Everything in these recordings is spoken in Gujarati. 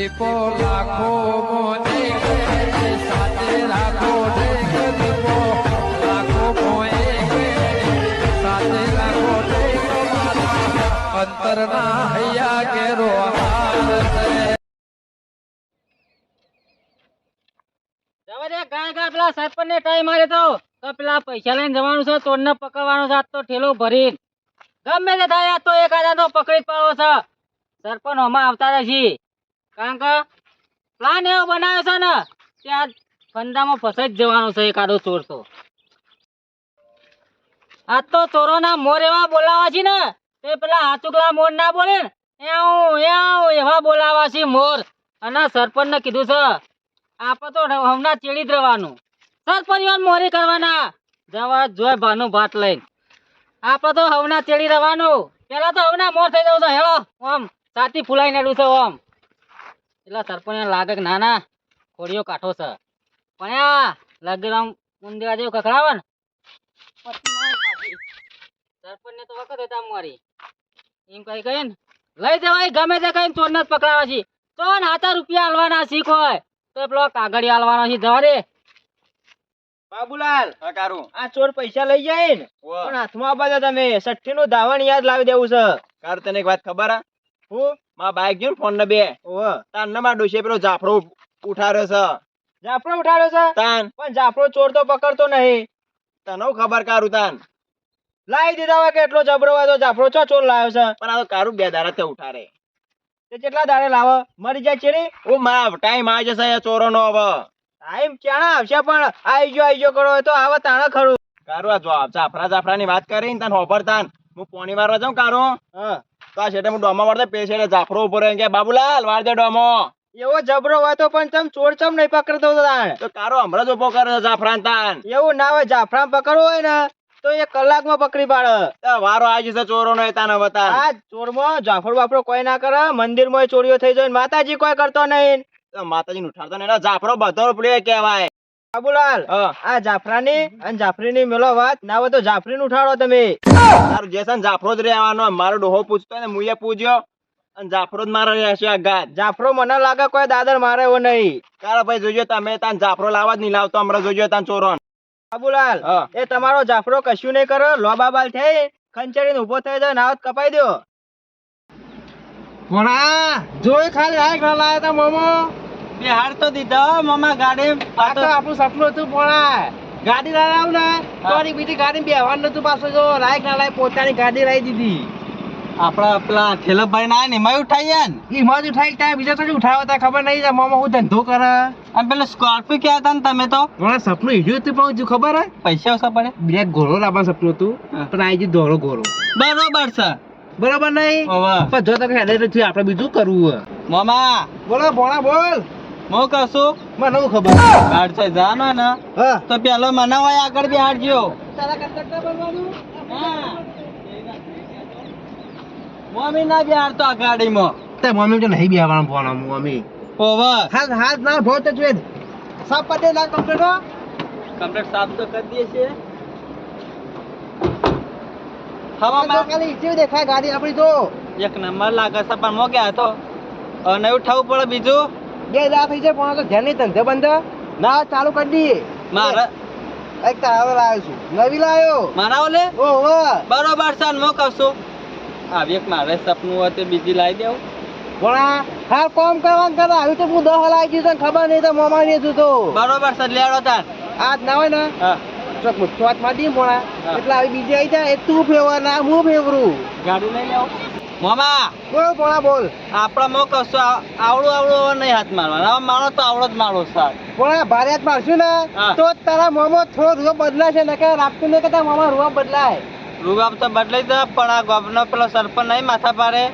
દીપો લાખો સાથે રાખો લાખો સાથે રાખો અંતરના હૈયા કેરો પેલા સરપંચ ને ટાઈમ મારે તો. તો પેલા પૈસા લઈને જવાનું છે ચોરને પકડવાનો છે તો ઠેલો ભરી ગમે તે થાય તો એક હાજર તો પકડી જ પાડવો છે. સરપંચ હમણાં આવતા નથી કારણ કે પ્લાન એવો બનાવ્યો છે ને કે આ ફંદામાં ફસાઈ જ જવાનો છે એકાદો ચોર તો. આ તો ચોરોના મોર એવા બોલાવા છે ને, તે પેલા હાચુકલા મોર ના બોલે ને એવું એવું એવા બોલાવા છે મોર. અને સરપંચને કીધું છે આપણે તો હમણાં ચેડી જ રહેવાનું. સરપંચ મોરી કરવાના. જવા, જોય ભાનું ભાત લઈને. આપણે તો હવના ચેડી રહેવાનું. પેલા તો હમણાં મોર થઈ જવું છે હેલો આમ સાથી ફૂલાઈ નાડું છે આમ એટલે સરપંચ લાગે કે ના ના ખોડીઓ કાઠો છે. પણ આ લાગે આમ ઊંધિયા જેવું કકડાવે ને. તો વખત હતા મારી. એમ કઈ કઈ ને લઈ જવાય ગમે તે કઈ ચોરને જ પકડાવા છે. તો ને હાથા રૂપિયા હાલવાના શીખ હોય તો પેલો કાગળિયા હાલવાનો છે જવા દે. બાબુલાલ કારું. આ ચોર પૈસા લઈ જાય ને. પણ હાથમાં આપાતા તમે સઠ્ઠી નું ધાવણ યાદ લાવી દેવું છે. કાર તને એક વાત ખબર આ? હું? મારા બાઈક ગયો ફોન ને બે. ઓહ. તાન ના મારા ડોશીએ પેલો જાફરો ઉઠાર્યો છે. જાફરો ઉઠાર્યો છે? તાન. પણ જાફરો ચોર તો પકડતો નહીં. તને ખબર કારું તાન? લાવી દીધા હોય કે એટલો જબરો હોય તો જાફરો ચો ચોર લાવ્યો છે? પણ આ તો કારું બે દારા તે ઉઠારે. તે કેટલા દાડે લાવો? મરી જાય ચેડી ઓ મારા ટાઈમ આવી જશે આ ચોરો નો હવે. ટાઈમ ચાણા આવશે પણ આઈજો ગયો ગયો કરો તો આવો તાણે ખરું. કારું આ જો- જાફરા જાફરા ની વાત કરી ને તને હોભર તાન. હું પોણી મારવા જાઉં કારું? હા. તો આ શેઠે ડોમા મારતો પેલી જાફરો ઊભો રહે કે બાબુલાલ વાર ડોમો. એવો જબરો હોય તો પણ ચમ ચોર ચમ નહીં પકડતો તાણ. તો કારો હમણાં જ ઊભો કરે છે જાફરા તાન એવું ના હોય જાફરાન પકડવું હોય ને તો એક કલાકમાં પકડી પાડે. વારો આવી જશે ચોરો નો તાન હવે તાન આ ચોરમાં જાફર બાફરો કોઈ ના કરે મંદિરમાં ચોરીઓ થઈ જાય માતાજી કોઈ કરતો નહીં. માતાજી નું ઠારતો નહીં જાફરો બધો પડે કહેવાય. બાબુલાલ આ જાફરાની અને જાફરીની મેલો વાત. ના હોય તો જાફરીને ઉઠાડો તમે. તારું જે છે ને જાફરો જ રહેવાનો. મારો ડોહો પૂછતો ને મુએ પૂછ્યો. અને જાફરો જ મારે રહેશે આ ગાત જાફરો મને લાગે કોઈ દાદર મારે એવો નહીં. તારા ભાઈ જોજો તમે તાન જાફરો લાવવા જ નહીં લાવતો. હમણાં જોજો તાન ચોરો બાબુલાલ એ તમારો જાફરો કશું નહીં કરો. લોબા બાલ થઈ ખંચડીને ઊભો થઈ જાય નાવત કપાઈ દો ભણા જોઈ ખાલી ના લાયા તા મોમો. બિહાર તો દીધા મમા ગાડી આ તો આપણું સપનું હતું ભણા ગાડી લાવ્યા ને તો બીજી ગાડી બેહવાનું નતું પાછું જો લાયક ના લાયક પોતાની ગાડી લાવી દીધી. આપડા પેલા ખેલભાઈ ના એમાં ઉઠાઈ ને? એમાં જ ઉઠાઈ ત્યાં બીજા તો ઉઠાવો તા ખબર નહીં છે મામા હું ધંધો કરે. અને પેલો સ્કોર્પિયો ક્યાં હતા ને તમે તો? મારા સપનું હીર્યું હતું પણ હજુ ખબર હે? પૈસા ઓછા પડે? બીજા ઘોડો લાવવાનું સપનું હતું. પણ આ ગયું ધોરો ઘોડો. બરોબર છે. બરોબર નહીં? પણ જો તમે હેડે નથી આપણે બીજું કરવું મામા. બોલો ભોણા બોલ. હું કશું મને હું ખબર? ગાડ છે જાનો ને તો પેલો મને આગળ બિહારજો તારા કંડક્ટર બનવાનું મમ્મી ના બિહારતો આ ગાડીમાં. તે મમ્મી તો નહીં બેહવાનું ભોણા મમ્મી. ઓવર હાથ હાથ ના ભો તો જોઈ સાફ પટે ના કમ્પ્લીટ હો. કમ્પ્લીટ સાફ તો કરી દઈએ છે. હવા હવામાં ખાલી ઈચ્છે દેખાય ગાડી આપણી તો. એક નંબર લાગે છે પણ મો ગયા તો. અને ઉઠાવવું પડે બીજું. બે દા થઈ જાય પણ તો ધ્યાન નહીં ધંધે બંધ. ના ચાલુ કરી દઈએ. મારા એક તારો લાવ્યો છું. નવી લાવ્યો મારા ઓલે? ઓહો બરોબર છે ને હું આવી એક મારે સપનું હોય તો બીજી લાવી દેવું. પણ હા કોમ કરવાનું કરે. આવી તો હું દહ લાવી ગયું ખબર નહીં તો મોમાં નહીં તું તો. બરોબર છે લેડો તાર. આજ ના હોય ને. હા. ચોક મુઠ્ઠો હાથમાં દી ભણા હા. એટલે આવી બીજી આવી જાય. એ તું ફેવર ના હું ફેવરું ગાડી લઈ લેવો. મામા! બોલ પોણા બોલ. આપણા મો કશું આવડું આવડું હવે નહીં હાથ મારવાનો. હવે મારો તો આવડો જ મારો સાર પોણા ભારે હાથ મારશું ને? તો તારા મોમો થોડો રૂપો બદલાશે ને કે રાખતું નહીં કે તારા મોમા રૂપો બદલાય. રૂપ તો બદલાઈ દે પણ આ ગોબનો પેલો સરપંચ નહીં માથા પાડે.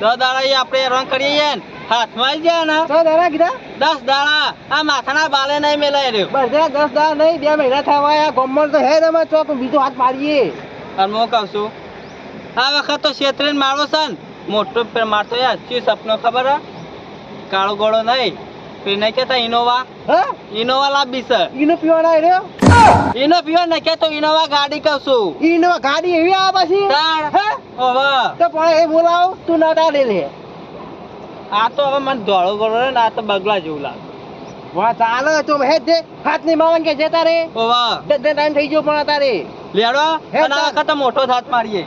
દસ દાડા આપણે રંગ કરીએ ને. હાથમાં આવી જાય ને. દસ દાડા કીધા? દસ દાડા. આ માથાના બાલે નહીં મેલાય રહ્યો. બસ દસ દાડા નહીં બે મહિના થવા આ ગોમર તો હે તમે ચોક બીજો હાથ મારીએ અને હું કહું છું આ વખત તો છેતરીને મારો છે ને. મોટો મારતો યાર. શું સપનો ખબર હે? કાળો ગોળો નહીં. પેલી નહીં કેતા ઇનોવા. ઇનોવા લાવી છે. ઇનો પીવાના રહ્યો ઇનો પીવા ને કે તો ઇનોવા ગાડી કહું ઇનોવા ગાડી એવી આ પછી? હે? ઓવે તો પણ એ બોલાવ તું ના લે લે. આ તો હવે મને ધોળો ગોળો ને આ તો બગલા જેવું લાગે. વાહ ચાલો તો હે દે. હાથની માવન કે જતા રે ઓવા દે દે ટાઈમ થઈ ગયો પણ તારે લેડો. હે આ તાર. મોટો હાથ મારીએ.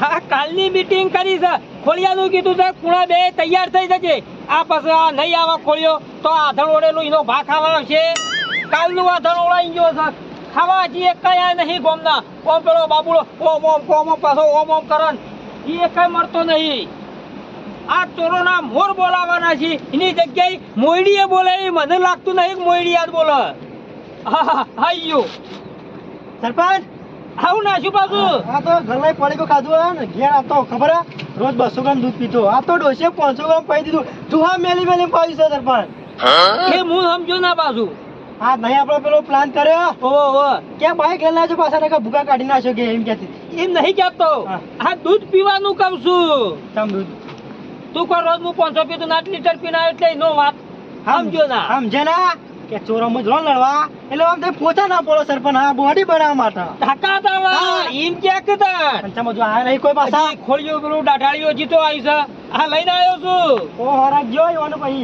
હે, કાલની મીટિંગ કરી છે. ખોળિયાનું કીધું છે, કુણા બે તૈયાર થઈ જશે આ પછી આ નહીં આવા ખોળિયો તો આધણ ઓળેલું એનો ભા ખાવાનો છે કાલનું આધણ ઓળાઈ ગયો છે. ખાવા એક કઈ નહીં ગોમના. ઓમ પેલો બાબુલો, ઓમ ઓમ ઓમ ઓમ પાછો ઓમ ઓમ કરન. એ કઈ મળતો નહીં. આ ચોરોના મોર બોલાવાના છે. એની જગ્યાએ મોયડીએ બોલે મને લાગતું નહીં મોયડી યાદ બોલે. હા હા હા સરપંચ આવું નાખ્યું પાછું? આ તો ઘરલાઈ પડી ગયો ખાધું હોય ને ઘેર આવતો ખબર હે? રોજ બસો ગ્રામ દૂધ પીતો આ તો ડોસે પાંચસો ગ્રામ પાઈ દીધું. તું હા મેલી મેલી પાવી છે સરપંચ એ હું સમજો ના પાછું. હા નહીં આપણે પેલો પ્લાન કર્યો? ઓ ઓ કે બાઈક લઈ આવજો પાછા ને ભૂકા કાઢી નાખ્યો કે એમ કહેતી. એમ નહીં કહેતો. હા. આ દૂધ પીવાનું કહું છું. તમ દૂધ? તું કોઈ રોજ હું પાંચસો પીતું નાટ આઠ લીટર પીના એટલે નો વાત. સમજો ના. સમજે ના? કે ચોરોમાં જ રો લડવા. એટલે આમ તે પોતા ના પડો સરપંચ હા બોડી બનાવવા માટે. ઢાકા તાવા. હા. એમ ક્યાં કીધા તમે જો આ રહી કોઈ પાસા ખોળિયો પેલું દાઢાળીઓ જીતો આવી છે. આ લઈને આવ્યો છું. ઓ હરા ગયો યોન મેલ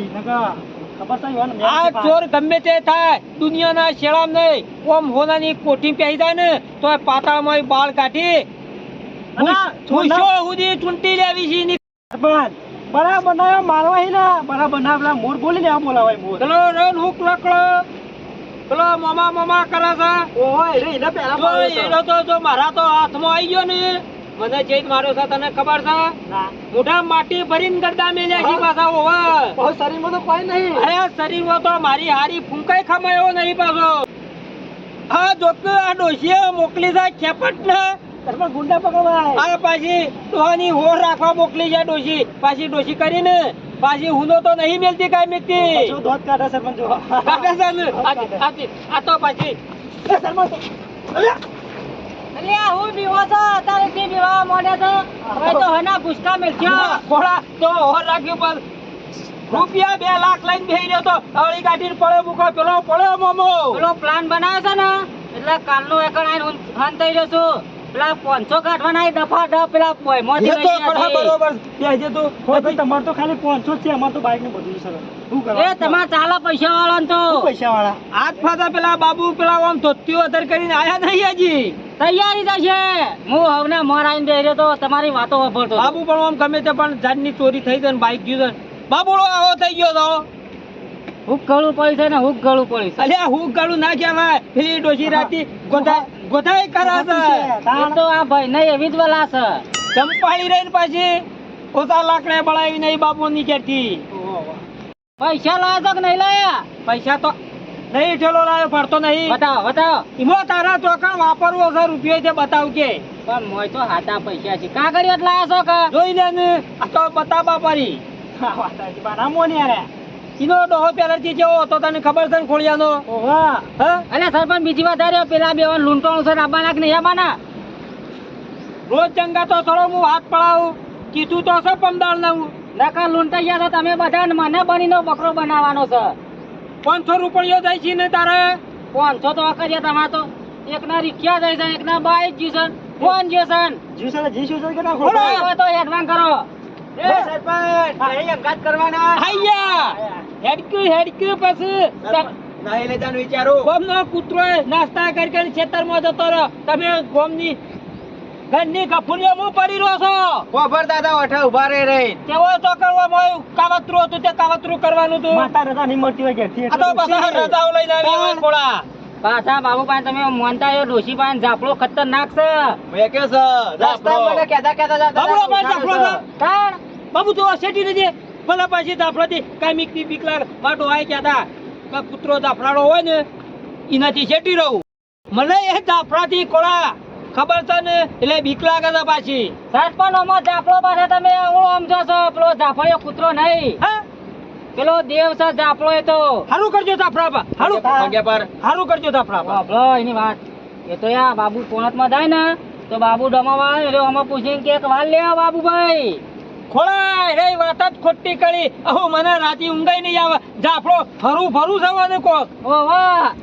આ ચોર ગમે તે થાય. દુનિયાના શેળામ નહીં. ઓમ હોનાની કોઠી પહેરી જાય ને તો પાતાળમાં બાળ કાઢી. અને આ સુધી ચૂંટી લેવી છે સરપંચ બરાબર ના મારવા હી ના. બરાબર ના પેલા મોર બોલી ને બોલાવાય મોર. પેલો રન હુક લકડો પેલો મામા મામા કરે છે. ઓય રે એને પેલા જો એનો તો જો મારા તો હાથમાં આવી ગયો ને. મને ચેત માર્યો છે તને ખબર છે? મોઢા માટી ભરીને ગરદા મેલ્યા છે પાછા ઓવા બહુ શરીરમાં તો કોઈ નહીં. અરે શરીરમાં તો મારી હારી ફૂંકાઈ ખમાયો નહીં પાછો. હા જોક આ ડોશીએ મોકલી છે ખેપટ ને ગુંડા પકડવા આ પાછી ડોહાની હોર રાખવા મોકલી છે ડોશી. પાછી ડોશી કરીને પાછી હુનો તો નહીં મેલતી કાંઈ મેકતી પાછો ધોધ સરપંચ જો. કાઢે આ- આ- આ તો પાછી. સરપંચ અલ્યા. હું બીવો છો? તારે થી બીવા મોડે છો? હવે તો હના ગુસ્કા મેલ્યો ઘોડા તો હોર રાખ્યું પર રૂપિયા બે લાખ લઈને બેહી રહ્યો તો અળી કાઢીને પડે મૂકો. પેલો પડ્યો મોમો. પેલો પ્લાન બનાવ્યો છે ને? એટલે કાલનો એકણ આઈને હન થઈ રહ્યો છું. પેલા પાંચસો કાઢવાના એ દફા દફ પેલા પોયમાંથી લઈ ગયા. બરોબર. બેસજે તો. ભાઈ તમારે તો ખાલી પાંચસો છે અમાર તો બાઈક ને બધું સર. શું કરવા? એ તમાર ચાલા પૈસા વાળા તો. પૈસા વાળા આજ ફાતા પેલા બાબુ પેલા આમ ધોત્યો અધર કરીને આયા નહીં હજી? તૈયારી થશે. હું હવને મોર આવીને બેહી રહ્યો તો તમારી વાતો વાપરતો બાબુ પણ આમ ગમે તે પણ જાનની ચોરી થઈ જાય ને બાઈક ગયું છે બાબુડો આવો થઈ ગયો તો. હુક ગળું પડી છે ને હુક ગળું પડી છે. અલ્યા હુક ગળું ના કહેવાય. પેલી ડોશી રાતી ગોધા ગોધાઈ કરા છે. એ તો આ ભાઈ નહીં એવી જ વલા છે. ચંપાળી રહીને પાછી ઓછા લાકડે બળાવી નહીં બાપુ ની કેતી પૈસા લાયા કે નહીં લાયા? પૈસા તો નહીં ઠેલો લાયો ફરતો નહીં. બતાવો બતાવો. એમાં તારા ચોકણ વાપરવો છે રૂપિયો છે બતાવ કે પણ મોય તો હાથા પૈસા છે. કાગળિયો લાયા છો કે? જોઈ લે ને આ તો બતાવા પરી. હા, વાત છે બા, રામો ની હારે. ઈનો ડોહો પેલાથી જેવો હતો તને ખબર છે ને ખોળિયાનો? ઓહો. અલે સરપંચ બીજી વાત આ પેલા બે લૂંટવાનું છે આબાના કે નહીં આબાના રોજ ચંગા તો થોડો હું હાથ પડાવું. કીધું તો છે પમદાળ નવું નકા લૂંટાઈ ગયા તો તમે બધા મને બનીનો બકરો બનાવવાનો છે. પાંચસો રૂપિયો જાય છે ને તારે? પાંચસો તો કર્યા તમારે તો. એક ના રિક્ષા જાય છે એક ના બાઈક જ્યું છે ફોન જ્યું છે જીવ સાથે જી શું છે કે ના હવે તો એડવાન્સ કરો. એ સરપંચ, અહીં અંગાત કરવાના. હાಯ್યા હેડક્યુ હેડક્યું પછી નાહી લઈ વિચારો. ગોમ નો કૂતરો નાસ્તા કરી કરી ખેતરમાં જતો રહ્યો. તમે ગોમની ઘરની ગફુરીઓમાં પડી રહ્યો છો? ખબર દાદા ઓઠા ઊભા રહી રહી. કેવો તો કરવા મોય કાવતરું હતું તે કાવતરું કરવાનું હતું. માતા રજા નહીં મળતી હોય ઘેરથી તો પાછા. રજાઓ લઈને આવી હોય થોડા પાછા બાબુ પાસે તમે મોનતા એ ડોશી પાસે જાપડો ખતરનાક છે. મેં કે છે, રસ્તામાં મને કેતા કેતા ઉઠાડો છે? તાણ બાબુ તો શેટી લેજે ભલા પાછી જાફડાથી કાંઈ ની બીક માટો આય કહેતા કે કૂતરો જાફડાડો હોય ને એનાથી શેટી રહું. મને એ જાફડાથી કોળા ખબર છે ને એટલે બીક લાગે છે પાછી. સરપંચ ઓમાં જાફડો પાસે તમે ઓળો સમજો છો પેલો જાફળિયો કૂતરો નહીં. પેલો દેવ છે જાફળો એ તો. હારું કરજો જાફડા પર હારું. ભાગ્યા પર. હારું કરજો જાફડા પર ભલો એની વાત. એ તો યા બાબુ પોણતમાં જાય ને તો બાબુ ડમાવા એટલે અમે પૂછીને કે વાલ લે બાબુભાઈ. ખોળાય રે વાત જ ખોટી કરી. અહો મને રાતી ઊંઘાઈ નહીં આવે. જાફળો ફરું ફરું થવાને કોક? વાહ.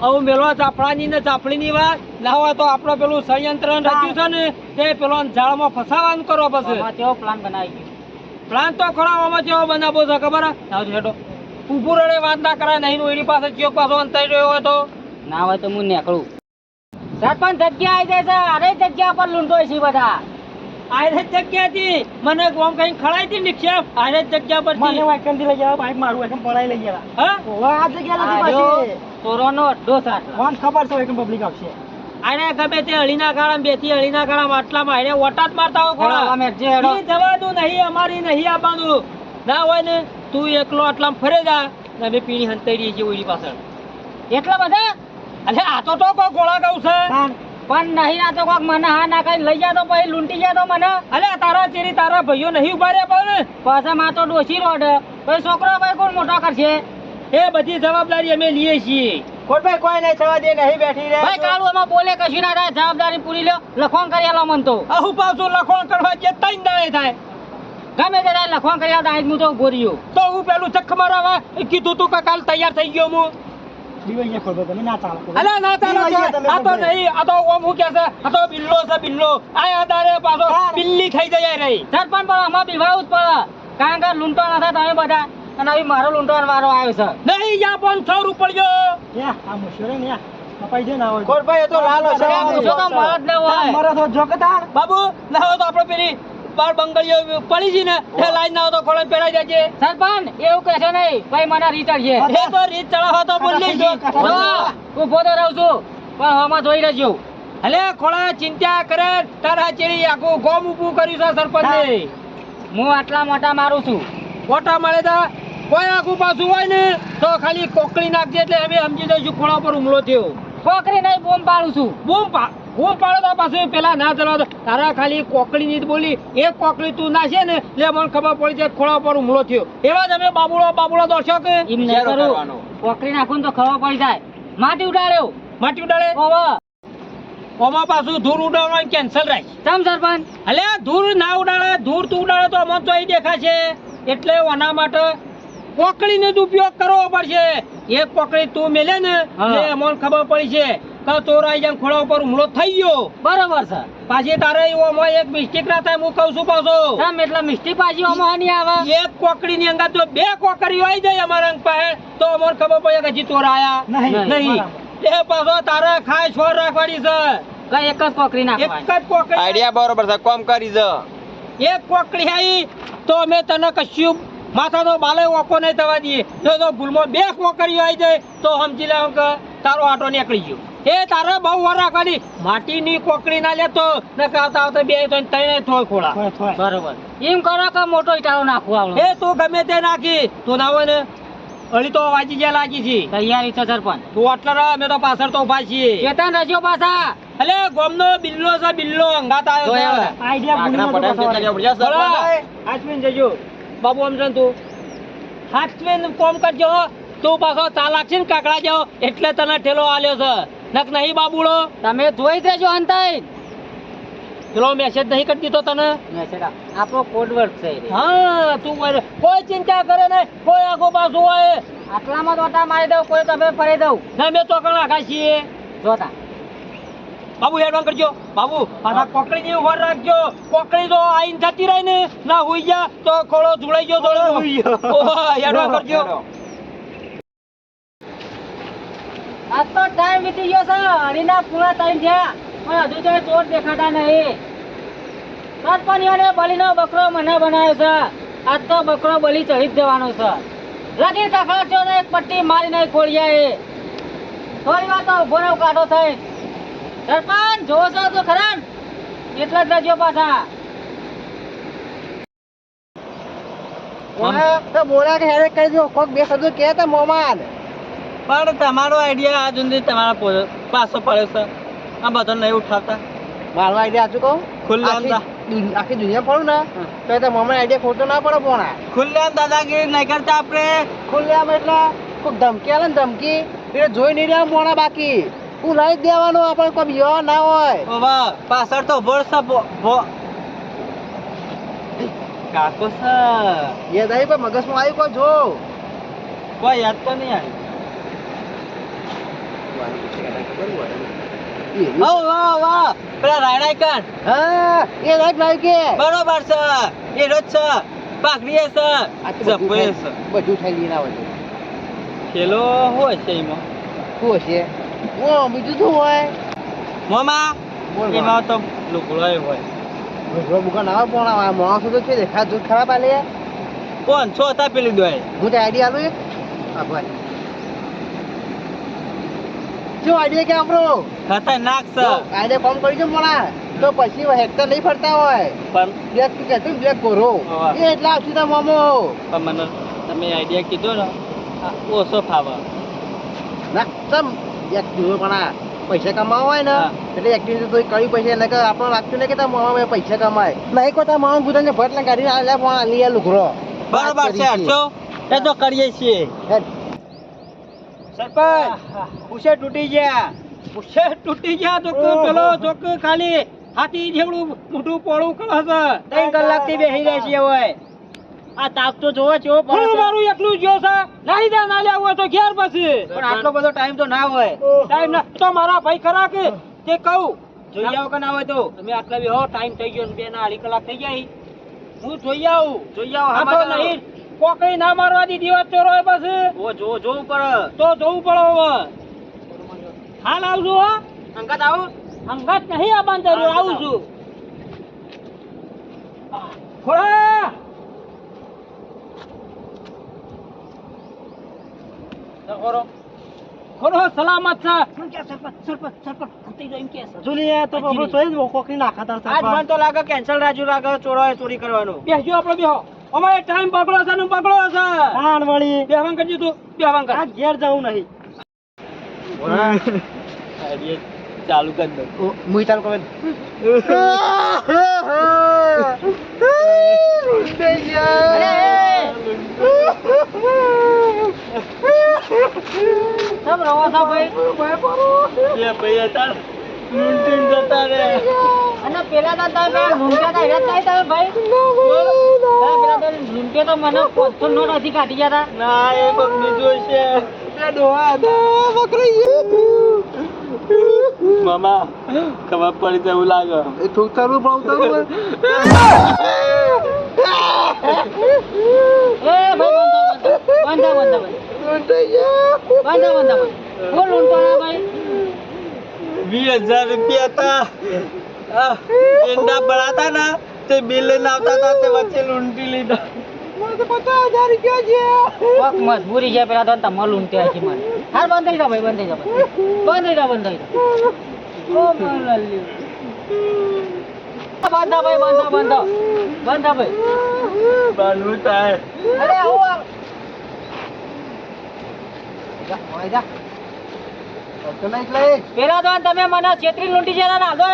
અહો મેલો ચાપડાની ને ચાપડીની વાત? ના હોય તો આપણો પેલું સંયંત્ર રચ્યું છે ને તે પેલો ઝાડમાં ફસાવાનું કરો પછી. કેવો પ્લાન બનાવી પ્લાન તો ખરાવામાં જેવો બનાવો છે ખબર હે? આવજો હેડો ઊભું રડે વાત ના કરાય નહીં એની પાસે ચોક પાછો અંતરી રહ્યો હોય તો. ના હોય તો હું નીકળું. સરપંચ જગ્યા આવી જાય છે અરે જગ્યા પર લૂંટો છે બધા. આયરે જ જગ્યાથી મને ગોમ કઈ ખડાઈ હતી નિક્ષેપ આયરે જ જગ્યા પરથી. વાયકનથી લઈ જવા બાઈક મારું એકમ પડાઈ લઈ ગયા હા? આ જગ્યા આ જો ચોરોનો અડ્ડો છે કોણ ખબર છે એકમ પબ્લિક આવશે. આને ગમે તે હળીના ગાળા બેથી હળીના આટલામાં આયરે ઓટા મારતા હોય હેડો, અમે જે હેડો. ઈ જવાનું નહીં અમારી નહીં આવવાનું ના હોય ને તું એકલો આટલામાં ફરે જા. ને અમે પીણી છીએ ઓલી પાછળ. એટલા બધા? અલે આ તો તો કોઈ ગોળા ગૌ છે. પણ નહીં આ તો કોક મને હા ના કઈ લઈ જાતો પછી લૂંટી જાતો મને. અલે તારા ચેરી તારા ભાઈઓ નહીં ઊભા રહ્યા પણ. પાછા માં તો ડોસી રોડ. પછી છોકરો ભાઈ કોણ મોટો કરશે? એ બધી જવાબદારી અમે લઈએ છીએ. કોટભાઈ કોઈ નહીં થવા દે નહીં બેઠી રે ભાઈ કાળુ એમાં બોલે કશું ના થાય જવાબદારી પૂરી લ્યો. લખોણ કરી આલો મન તો. હું પાછું લખોણ કરવા જે દાડે થાય. ગમે તે લખોણ કરી આવતા હું તો ઊભો તો હું પેલું ચક્ક મારવા કીધું તું કે કાલ તૈયાર થઈ ગયો હું. દિવાઈએ ખોલતો તમે ના ચાલો અલે ના ચાલો આ તો. નહીં આ તો ઓમ હું કે છે આ તો બિલ્લો છે બિલ્લો આ આધારે પાછો બિલ્લી ખાઈ જાય રહી સરપંચ પણ આમાં બીવાવું જ પડે કારણ કે લૂંટો ના થાય તમે બધા અને હવે મારો લૂંટો વારો આવ્યો છે નહીં યા પણ છ રૂપિયો યા આ મુશ્કેલ ને કપાઈ ના હોય એ તો લાલો છે. તો મળે જ હોય. જોકતાર બાબુ ના હોય તો આપણે પેલી બાર બંગડીઓ પડી છે ને એ લાઈન ના તો ખોળે પેડાઈ જાય સરપંચ એવું કહેશો નહીં ભાઈ મને રીચર છે એ તો રીત ચડાવો તો બોલી જો, હું પોતે રહું છું પણ હવામાં જોઈ લેજો હલે ખોળા ચિંતા કરે તારા ચેડી આખું ગોમ ઊભું કર્યું છે સરપંચે. હું. આટલા મોટા મારું છું. મોટા મળે તા કોઈ આખું પાછું હોય ને તો ખાલી કોકડી નાખજે એટલે અમે સમજી જઈશું ખોળા પર હુમલો થયો. છોકરી નહીં બૂમ પાડું છું. બૂમ પા બૂમ પાડો તો પાછું પેલા ના ચલાવો તારા ખાલી કોકડી ની બોલી. એ કોકડી તું નાખે ને એટલે મને ખબર પડી છે ખોળા પર હુમલો થયો. એવા જ અમે બાબુડો બાબુડો દોડશો કે કોકડી નાખું તો ખબર પડી જાય. માટી ઉડાડ્યો માટી ઉડાડે? ઓવા ઓમાં પાછું ધૂળ ઉડાડવાનું કેન્સલ રાખ. ચમ સરપંચ. અલે ધૂળ ના ઉડાડે ધૂળ તું ઉડાડે તો અમને તો અહીં દેખાશે. એટલે ઓના માટે કોકડીનો જ ઉપયોગ કરવો પડશે. એક કોકડી તું મેલે ને હા. એટલે અમને ખબર પડી છે. કે ચોર જાય ખોળા ઉપર હુમલો થઈ ગયો. બરોબર છે. પાછી તારે ઓમાં એક મિસ્ટેક ના થાય હું કહું છું પાછો. ચમ એટલે મિસ્ટેક પાછી ઓમાં નહીં આવે? એક કોકડી ની અંગા જો બે કોકડીઓ આવી જાય અમારા અંગ પાસે તો અમને ખબર પડે કે હજી ચોર આયા. નહીં નહીં. એ પાછો તારે ખાય છોર રાખવાની છે. કઈ એક જ કોકડી ના એક જ કોકડી આઈડિયા બરોબર છે. કોમ કરી જ એક કોકડી આવી તો અમે તને કશું માથાનો બાલે ઓકો નહીં થવા દઈએ. જો તો ભૂલમાં બે કોકડીઓ આવી જાય તો સમજી લે કે તારો આટો નીકળી ગયો. એ તારે બહુ વાર કરી માટીની કોકડી ના લેતો ને આવતા આવતા બે તો ત્રણે થોય ખોળા. બરોબર. એમ કરો કે મોટો ઈટાળો નાખો આવડો. એ તું ગમે તે નાખી. તું ના હોય ને અલી તો વાજી જ્યાં લાગી છે. તૈયારી છે સરપંચ. તું આટલા રહ અમે તો પાછળ તો ઊભા છીએ. ચેતન રજો પાછા. અલે ગોમનો બિલ્લો છે બિલ્લો. અંગાત આવ્યો. આઈડિયા ભૂલી બોલો. હાચવીને જજો. બાબુ અમજન તું. હાચવીને કોમ કરજો તું પાછો ચાલાક છે ને કાકડા જાવ. એટલે તને ઠેલો આલ્યો છે. નક નહીં બાબુડો તમે જોઈ દેજો અંતાઈ. પેલો મેસેજ નહીં કરતી તો તને? આપણો કોડવર્ડ છે હા તું. કોઈ ચિંતા કરે નહીં કોઈ આગો પાછું હોય. આટલામાં દોટા મારી દઉં કોઈ તમે ફરી દઉં. ના મેં તો કણ આખા છીએ. જોતા. બાબુ હેડવાન કરજો. બાબુ પાછા કોકડી ની ઊભા રાખજો. કોકડી તો આઈને થતી રહી ને. ના હોઈ જા તો ખોળો ધુળાઈ ગયો ધોળો હેડવાન કરજો. આ તો ટાઈમ વીતી ગયો છે. અઢીના પૂરા ટાઈમ થયા. પણ હજુ તો ચોર દેખાતા નહીં. સરપંચીઓને બલીનો બકરો મને બનાવ્યો છે. આજ તો બકરો બલી ચડી જ દેવાનો છે. લગી તકડો ને એક પટ્ટી મારી નહીં ખોળ્યા એ થોડી વાર તો ઊભો રહો કાઢો થઈ. સરપંચ, જોવો છો તો ખરા? એટલા જ રજો પાછા. બોલા કે હેરે કહી દો. કોક બે શબ્દો કહેતા મોમાન. પણ તમારો આઈડિયા આજ સુધી તમારા પો- પાસો પડ્યો છે. આ બધો નહીં ઉઠાવતા. મારો આઈડિયા આજુ કહું? ખુલ્લા આખી દુનિયા ફરું ને તો એ તો મમ્મી આઈડિયા ખોટો ના પડે પણ. ખુલ્લે દાદાગીરી નહીં કરતા આપણે. ખુલ્લે એટલે કોઈક ધમકી આવે ને ધમકી એટલે જોઈ નહીં રહ્યા મોણા બાકી. હું લઈ દેવાનું આપણે કોઈ બીજો ના હોય. બાબા પાછળ તો ઊભો છે ભો- ભો- કાકો છે એ આવી પણ મગજમાં આવ્યું કોઈ જો કોઈ યાદ તો નહીં આવી. ઓ વાહ વાહ પેલા રાયડા કાન હા એ રાઈટ કે બરોબર છે. એ રોજ છે. પાઘડી હશે જબ્બર છે બધું થઈ લઈને આવે છે. ખેલો હોય છે એમાં. શું છે. ઓ બીજું શું હોય? મોમાં. એમાં તો લુગડોય હોય. ભગવા બુકા ના પણ આ માણસો તો છે દેખા દૂધ ખરાબ આલે કોણ? છો હતા પેલી દોય હું તો આઈડિયા આલું એક. ભાઈ શું આઈડિયા કે આપણો? ખતરનાક છે આઈડિયા કોમ કરી છે મોણા તો પછી હેક્ટર નહીં ફરતા હોય. પણ બ્લેક તું કહેતું ને બ્લેક ગોરો એ એટલા આવશે તા મોમો. પણ મને તમે આઈડિયા કીધો ને ઓછો ફાવે. ના તમ એક જોયો પણ આ પૈસા કમાવા હોય ને એટલે એક્ટિવિટી તો કરી પૈસા એને કે આપણને લાગતું નહીં કે તાર મોમાં પૈસા કમાય. નહીં કોઈ તાર માણસ ગુદાને ભટ ને ગાડી આલ્યા પણ આલી આ લુગરો બરાબર છે એ તો કરીએ છીએ. સરપંચ ઉશે તૂટી ગયા. ઉશે તૂટી ગયા તો પેલો ચોક ખાલી હાથી જેવડું મોટું પોળું કરે છે ત્રણ કલાકથી બેસી રહે છે હવે. આ તાપ તો જોવે છે પડે મારું એકલું જો છે નાહી દે ના લેવું હોય તો ઘેર પછી. પણ આટલો બધો ટાઈમ તો ના હોય. ટાઈમ ના તો મારા ભાઈ ખરા કે તે કહું? જોઈ આવો કે ના હોય તો? તમે આટલા બી હો ટાઈમ થઈ ગયો બે ના અઢી કલાક થઈ જાય હું જોઈ આવું. જોઈ આવો હા નહીં. કોકઈ ના મારવા દીધી હોત ચોરો હોય પછી? ઓ જો જોવું પડે તો જોવું પડે હવે. હાલ આવજો અંગત આવું? અંગત નહીં આવવાનું જરૂર આવું. છું ખોળા ખોરો સલામત છે. શું કે સરપંચ સરપંચ સરપંચ ફૂટી જાય એમ કે જુલિયા તો બાબરો સોઈ જ કોકરી નાખાતા આજ મને તો લાગે કેન્સલ રાજુ લાગે ચોરોએ ચોરી કરવાનું. બેસજો આપણે બેહો. અમારે ટાઈમ પકડો છે ને પકડો છે. કાન વળી. બેહવાન કરજો તું બેહવાન કર. આ ઘેર જવું નહીં. ચાલુ કરી દો મુઈ ચાલુ કરે ભાઈ ભાઈ જતા રે અને પેલા તો તમે તમે ભાઈ. પેલા તો મને નોટ હતી કાઢી ગયા તા. ના એ કોક બીજું છે મામા ખબર પડી તો એવું લાગે. એ થોડું તારું પણ ઉતારું એ ભાઈ બંધો બંધો બંધો બંધો બંધો. બંધો કોણ લૂંટો ભાઈ. વીસ હજાર રૂપિયા હતા. એંડા ભરાતા ના તે બિલ લઈને આવતા હતા તે વચ્ચે લૂંટી લીધા. કોક મજબૂરી છે પેલા તો તમારે લૂંટ્યા છે મને હાર બંધ થઈ જાઓ ભાઈ બંધ થઈ જાઓ બંધ થઈ જાઓ બંધ થઈ લ્યો. બંધો ભાઈ બંધો બંધો બંધો ભાઈ. બાનું થાય અરે આવો આવો. પેલા તો તમે મને છેતરી લૂંટી જરા નાખો